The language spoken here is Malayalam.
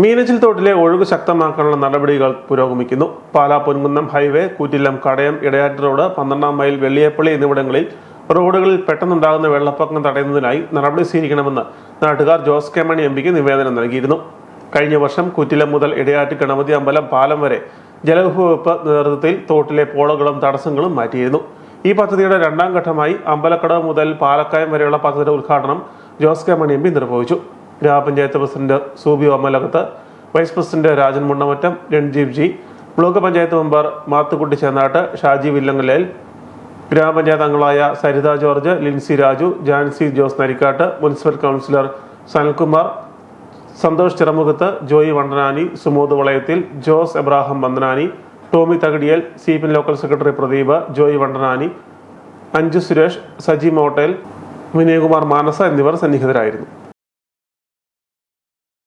മീനച്ചിൽ തോട്ടിലെ ഒഴുക്ക് ശക്തമാക്കാനുള്ള നടപടികൾ പുരോഗമിക്കുന്നു. പാലാ പൊൻകുന്നം ഹൈവേ കൂറ്റില്ലം കടയം ഇടയാറ്റ് റോഡ് പന്ത്രണ്ടാം മൈൽ വെള്ളിയപ്പള്ളി എന്നിവിടങ്ങളിൽ റോഡുകളിൽ പെട്ടെന്നുണ്ടാകുന്ന വെള്ളപ്പൊക്കം തടയുന്നതിനായി നടപടി സ്വീകരിക്കണമെന്ന് നാട്ടുകാർ ജോസ് കെ മണി എം പിക്ക് നിവേദനം നൽകിയിരുന്നു. കഴിഞ്ഞ വർഷം കുറ്റിലം മുതൽ ഇടയാറ്റ് ഗണപതി അമ്പലം പാലം വരെ ജലവിഭവ നേതൃത്വത്തിൽ തോട്ടിലെ പോളകളും തടസ്സങ്ങളും മാറ്റിയിരുന്നു. ഈ പദ്ധതിയുടെ രണ്ടാം ഘട്ടമായി അമ്പലക്കടവ് മുതൽ പാലക്കയം വരെയുള്ള പദ്ധതിയുടെ ഉദ്ഘാടനം Jose K Mani M P നിർവഹിച്ചു. ഗ്രാമപഞ്ചായത്ത് president Subi Omalakath vice president Rajan Munnamattam Ranjeev G block panchayat member Mathukutty Chennattu Shaji Villangalel ഗ്രാമപഞ്ചായത്ത് അംഗങ്ങളായ Saritha George Lincy Raju Jancy Jose Narikattu municipal councillor Sanalkumar Santhosh Chiramukhath Joy Vandanani Sumod Valayathil Jose Abraham Vandanani Tomy Thakadiyel C P local secretary Pradeep Joy Vandanani Anju Suresh Saji Mottel Vinayakumar Manasa എന്നിവർ സന്നിഹിതരായിരുന്നു.